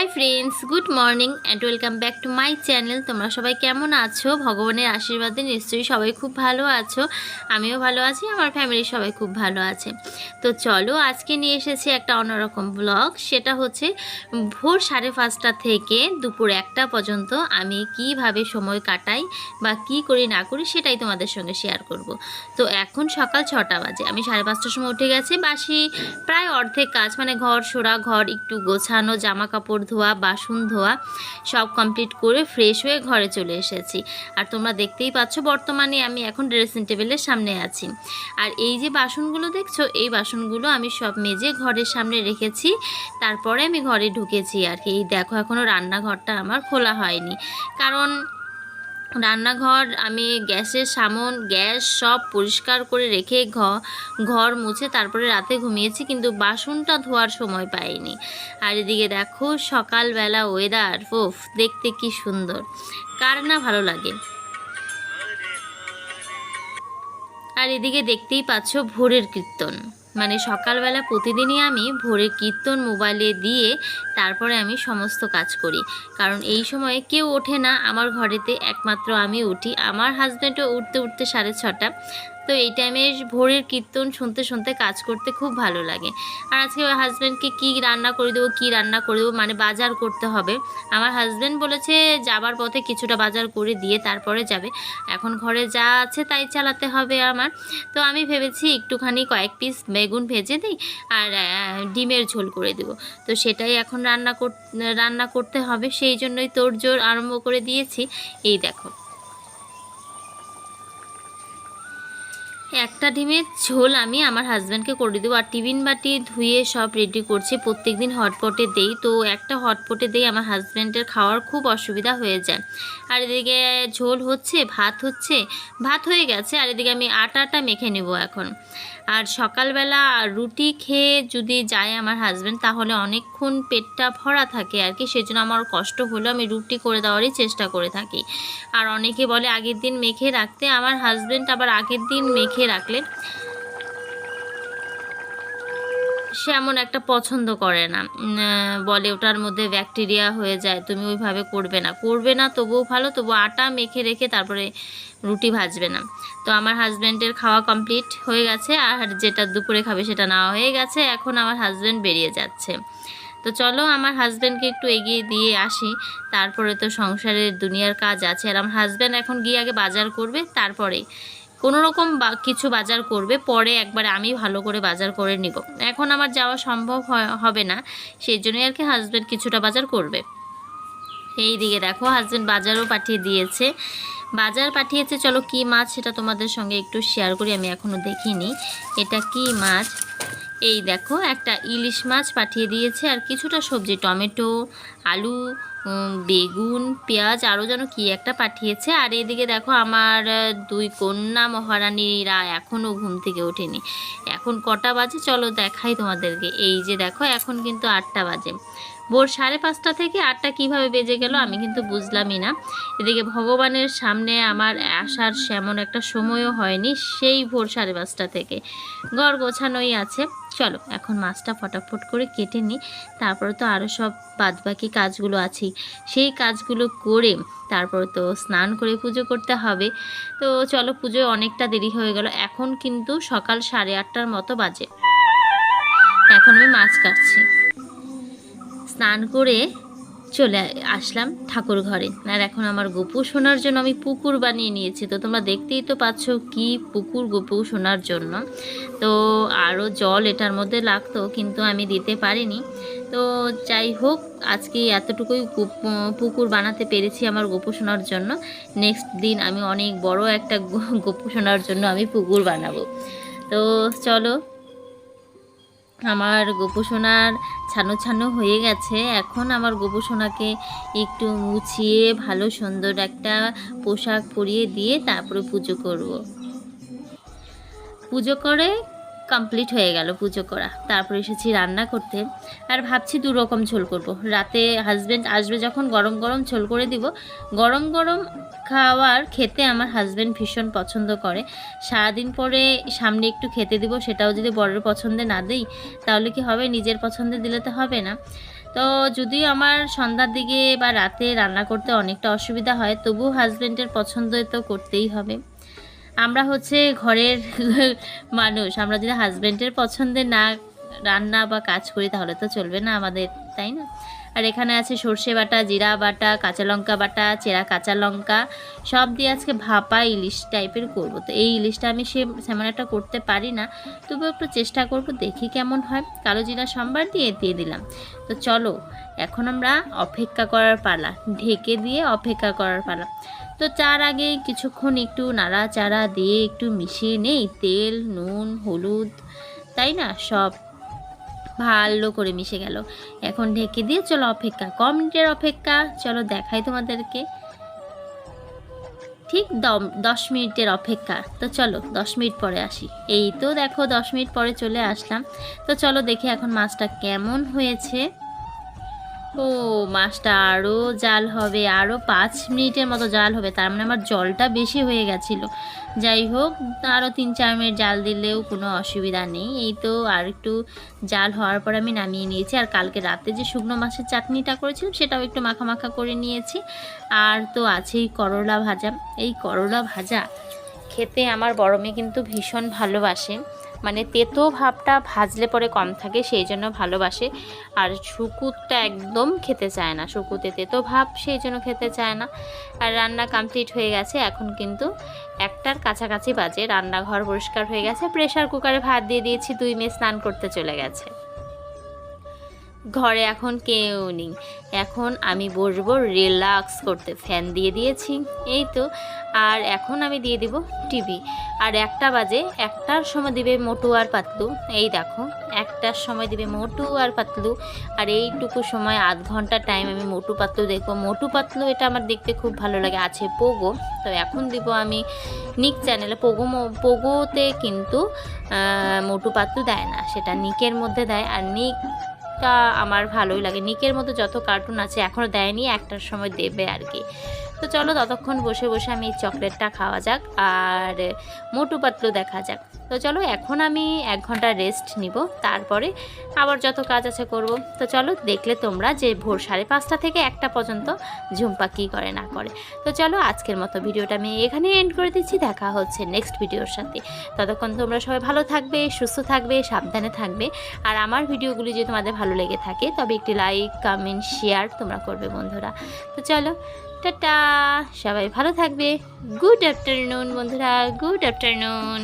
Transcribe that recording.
Hi friends, good morning and welcome back to my channel তোমরা সবাই কেমন আছো? ভগবানের আশীর্বাদে নিশ্চয়ই সবাই খুব ভালো আছো। আমিও ভালো আছি, আমার ফ্যামিলির সবাই খুব ভালো আছে। তো চলো, আজকে নিয়ে এসেছি একটা অন্যরকম ব্লগ সেটা হচ্ছে ভোর সাড়ে পাঁচটা থেকে দুপুর একটা পর্যন্ত আমি কীভাবে সময় কাটাই বা কি করি না করি সেটাই তোমাদের সঙ্গে শেয়ার করব। তো এখন সকাল ছটা বাজে, আমি সাড়ে পাঁচটার সময় উঠে গেছি। বাসি প্রায় অর্ধেক কাজ মানে ঘর সোরা ঘর একটু গোছানো জামা কাপড় ধোয়া, বাসন ধোয়া, সব কমপ্লিট করে ফ্রেশ হয়ে ঘরে চলে এসেছি। আর তোমরা দেখতেই পাচ্ছ বর্তমানে আমি এখন ড্রেসিং টেবিলের সামনে আছি। আর এই যে বাসনগুলো দেখছ, এই বাসনগুলো আমি সব মেজে ঘরের সামনে রেখেছি। তারপরে আমি ঘরে ঢুকেছি আর কি। এই দেখো এখনও রান্নাঘরটা আমার খোলা হয়নি। কারণ রান্নাঘর, আমি গ্যাসের সামন, গ্যাস সব পরিষ্কার করে রেখে ঘর মুছে তারপরে রাতে ঘুমিয়েছি, কিন্তু বাসনটা ধোয়ার সময় পাইনি। আর এদিকে দেখো, সকালবেলা ওয়েদার ওফ দেখতে কি সুন্দর। কার না ভালো লাগে? আর এদিকে দেখতেই পাচ্ছ ভোরের কীর্তন। মানে সকালবেলা প্রতিদিনই আমি ভোরে কীর্তন মোবাইলে দিয়ে তারপরে আমি সমস্ত কাজ করি। কারণ এই সময়ে কেউ ওঠে না। আমার ঘরেতে একমাত্র আমি উঠি। আমার হাজব্যান্ডও উঠতে উঠতে সাড়ে ছটা। তো এই টাইমে ভোরের কীর্তন শুনতে শুনতে কাজ করতে খুব ভালো লাগে। আর আজকে হাজব্যান্ডকে কী রান্না করে দেবো, কী রান্না করে দেবো মানে বাজার করতে হবে। আমার হাজব্যান্ড বলেছে যাবার পথে কিছুটা বাজার করে দিয়ে তারপরে যাবে। এখন ঘরে যা আছে তাই চালাতে হবে আমার। তো আমি ভেবেছি একটুখানি কয়েক পিস বেগুন ভেজে দিই আর ডিমের ঝোল করে দেবো। তো সেটাই এখন রান্না রান্না করতে হবে। সেই জন্যই তোর জোর আরম্ভ করে দিয়েছি। এই দেখো। একটা ডিমের ঝোল আমি আমার হাজব্যান্ডকে করে দেবো আর টিফিন বাটি ধুয়ে সব রেডি করছি। প্রত্যেক দিন হটপটে দেই। তো একটা হটপটে দেই আমার হাজব্যান্ডের খাওয়ার খুব অসুবিধা হয়ে যায়। আর এদিকে ঝোল হচ্ছে, ভাত হচ্ছে, ভাত হয়ে গেছে। আর এদিকে আমি আটাটা মেখে নেব এখন। আর সকালবেলা রুটি খেয়ে যদি যায় আমার হাজব্যান্ড তাহলে অনেকক্ষণ পেটটা ভরা থাকে আর কি। সেজন্য আমার কষ্ট হলেও আমি রুটি করে দেওয়ারই চেষ্টা করে থাকি। আর অনেকে বলে আগের দিন মেখে রাখতে। আমার হাজব্যান্ড আবার আগের দিন মেখে রাখলে সে এমন একটা পছন্দ করে না। বলে ওটার মধ্যে ব্যাকটেরিয়া হয়ে যায়, তুমি ওইভাবে করবে না। করবে না, তবুও ভালো তবু আটা মেখে রেখে তারপরে রুটি ভাজবে না। তো আমার হাজব্যান্ডের খাওয়া কমপ্লিট হয়ে গেছে, আর যেটা দুপুরে খাবে সেটা নেওয়া হয়ে গেছে। এখন আমার হাজব্যান্ড বেরিয়ে যাচ্ছে। তো চলো, আমার হাজব্যান্ডকে একটু এগিয়ে দিয়ে আসি। তারপরে তো সংসারের দুনিয়ার কাজ আছে। আর আমার হাজব্যান্ড এখন গিয়ে আগে বাজার করবে, তারপরে কোনো রকম বা- কিছু বাজার করবে, পরে একবার আমি ভালো করে বাজার করে নিব। এখন আমার যাওয়া সম্ভব হবে না, সেই জন্যই আর কি হাজব্যান্ড কিছুটা বাজার করবে। এই দিকে দেখো হাজব্যান্ড বাজারও পাঠিয়ে দিয়েছে। বাজার পাঠিয়েছে, চলো কি মাছ সেটা তোমাদের সঙ্গে একটু শেয়ার করি, আমি এখনও দেখিনি। এটা কি মাছ? এই দেখো, একটা ইলিশ মাছ পাঠিয়ে দিয়েছে, আর কিছুটা সবজি, টমেটো, আলু বেগুন, পেঁয়াজ, আরও যেন কি একটা পাঠিয়েছে। আর এদিকে দেখো, আমার দুই কন্যা মহারানীরা এখনও ঘুম থেকে ওঠেনি। এখন কটা বাজে? চলো দেখাই তোমাদেরকে। এই যে দেখো, এখন কিন্তু আটটা বাজে। ভোর সাড়ে পাঁচটা থেকে আটটা কীভাবে বেজে গেল আমি কিন্তু বুঝলামই না। এদিকে ভগবানের সামনে আমার আসার সেমন একটা সময়ও হয়নি, সেই ভোর সাড়ে পাঁচটা থেকে। ঘর গোছানোই আছে। চলো, এখন মাছটা ফটাফট করে কেটে নিই। তারপরে তো আরও সব বাদবাকি কাজগুলো আছেই। সেই কাজগুলো করে তারপর তো স্নান করে পুজো করতে হবে। তো চলো, পুজোয় অনেকটা দেরি হয়ে গেল। এখন কিন্তু সকাল সাড়ে আটটার মতো বাজে। এখন আমি মাছ কাটছি। স্নান করে চলে আসলাম ঠাকুর ঘরে। আর এখন আমার গপু শোনার জন্য আমি পুকুর বানিয়ে নিয়েছি। তো তোমরা দেখতেই তো পাচ্ছ কি পুকুর গপু শোনার জন্য। তো আরও জল এটার মধ্যে লাগতো, কিন্তু আমি দিতে পারিনি। তো যাই হোক, আজকে এতটুকুই পুকুর বানাতে পেরেছি আমার গপু শোনার জন্য। নেক্সট দিন আমি অনেক বড় একটা গপু শোনার জন্য আমি পুকুর বানাবো। তো চলো আমার গোপুসোনার ছানো ছানো হয়ে গেছে এখন আমার গোপুসোনাকে একটু মুছিয়ে ভালো সুন্দর একটা পোশাক পরিয়ে দিয়ে তারপরে পুজো করব। পুজো করে কমপ্লিট হয়ে গেল পুজো করা। তারপরে এসেছি রান্না করতে। আর ভাবছি দু রকম ঝোল করব। রাতে হাজব্যান্ড আসবে যখন গরম গরম ঝোল করে দিব। গরম গরম খাওয়ার খেতে আমার হাজব্যান্ড ভীষণ পছন্দ করে। সারাদিন পরে সামনে একটু খেতে দিব, সেটাও যদি বড়ের পছন্দে না দিই, তাহলে কি হবে? নিজের পছন্দে দিলে তো হবে না। তো যদিও আমার সন্ধ্যার দিকে বা রাতে রান্না করতে অনেকটা অসুবিধা হয় তবু হাজব্যান্ডের পছন্দ তো করতেই হবে। আমরা হচ্ছে ঘরের মানুষ। আমরা যদি হাজব্যান্ডের পছন্দের না রান্না বা কাজ করি, তাহলে তো চলবে না আমাদের, তাই না? আর এখানে আছে সর্ষে বাটা, জিরা বাটা, কাঁচা লঙ্কা বাটা, চেরা কাঁচা লঙ্কা, সব দিয়ে আজকে ভাপা ইলিশ টাইপের করব। তো এই ইলিশটা আমি সে সেমন একটা করতে পারি না। তবু একটু চেষ্টা করব, দেখি কেমন হয়। কালো জিরা সম্বার দিয়ে দিয়ে দিলাম। তো চলো, এখন আমরা অপেক্ষা করার পালা। ঢেকে দিয়ে অপেক্ষা করার পালা। তো চার আগে কিছুক্ষণ একটু নাড়াচাড়া দিয়ে একটু মিশিয়ে নেই, তেল, নুন, হলুদ, তাই না? সব ভালো করে মিশে গেল। এখন ঢেকে দিয়ে চলো অপেক্ষা ক মিনিটের অপেক্ষা? চলো দেখাই তোমাদেরকে। ঠিক দম, দশ মিনিটের অপেক্ষা। তো চলো, দশ মিনিট পরে আসি। এই তো দেখো, দশ মিনিট পরে চলে আসলাম। তো চলো দেখি এখন মাছটা কেমন হয়েছে। ও, মাছটা আরও জাল হবে আরও পাঁচ মিনিটের মতো জাল হবে। তার মানে আমার জলটা বেশি হয়ে গেছিল। যাই হোক আরও তিন চার মিনিট জাল দিলেও কোনো অসুবিধা নেই। এই তো আর একটু জাল হওয়ার পর আমি নামিয়ে নিয়েছি। আর কালকে রাতে যে শুকনো মাছের চাটনিটা করেছিলাম, সেটাও একটু মাখা মাখা করে নিয়েছি। আর তো আছেই করলা ভাজা। এই করলা ভাজা খেতে আমার বড় মেয়ে কিন্তু ভীষণ ভালোবাসে। মানে তেতো ভাবটা ভাজলে পরে কম থাকে, সেই জন্য ভালোবাসে। আর শুকুরটা একদম খেতে চায় না শুকুতে তেতো ভাব সেই জন্য খেতে চায় না। আর রান্না কমপ্লিট হয়ে গেছে, এখন কিন্তু একটার কাছাকাছি বাজে, রান্নাঘর পরিষ্কার হয়ে গেছে প্রেশার কুকারে ভাত দিয়ে দিয়েছি, দুই মেয়ে স্নান করতে চলে গেছে। ঘরে এখন কেউ নেই। এখন আমি বসবো রিল্যাক্স করতে। ফ্যান দিয়ে দিয়েছি, এই তো। আর এখন আমি দিয়ে দিব টিভি আর একটা বাজে, একটার সময় দিবে মোটু আর পাতলু। এই দেখো, একটার সময় দিবে মোটু আর পাতলু। আর এইটুকু সময়, আধ ঘণ্টা টাইম আমি মোটু পাতলু দেখব। মোটু পাতলু, এটা আমার দেখতে খুব ভালো লাগে। আছে পোগো, তো এখন দিব আমি নিক চ্যানেলে পোগো পোগোতে কিন্তু মোটু পাতলু দেয় না। সেটা নিকের মধ্যে দেয়। আর নিক টা আমার ভালোই লাগে। নিকের মতো যত কার্টুন আছে এখনও দেয়নি, একটার সময় দেবে আর কি। তো চলো ততক্ষণ বসে বসে আমি চকলেটটা খাওয়া যাক আর মোটু পাতলু দেখা যাক। তো চলো এখন আমি এক ঘণ্টা রেস্ট নিব, তারপরে আবার যত কাজ আছে করব। তো চলো দেখলে তোমরা যে ভোর সাড়ে পাঁচটা থেকে একটা পর্যন্ত ঝুম্পা কী করে না করে। তো চলো আজকের মতো ভিডিওটা আমি এখানে এন্ড করে দিচ্ছি, দেখা হচ্ছে নেক্সট ভিডিওর সাথে। ততক্ষণ তোমরা সবাই ভালো থাকবে, সুস্থ থাকবে, সাবধানে থাকবে। আর আমার ভিডিওগুলি যদি তোমাদের ভালো লেগে থাকে, তবে একটি লাইক কমেন্ট শেয়ার তোমরা করবে বন্ধুরা। তো চলো টাটা সবাই ভালো থাকবে। গুড আফটারনুন বন্ধুরা। Good afternoon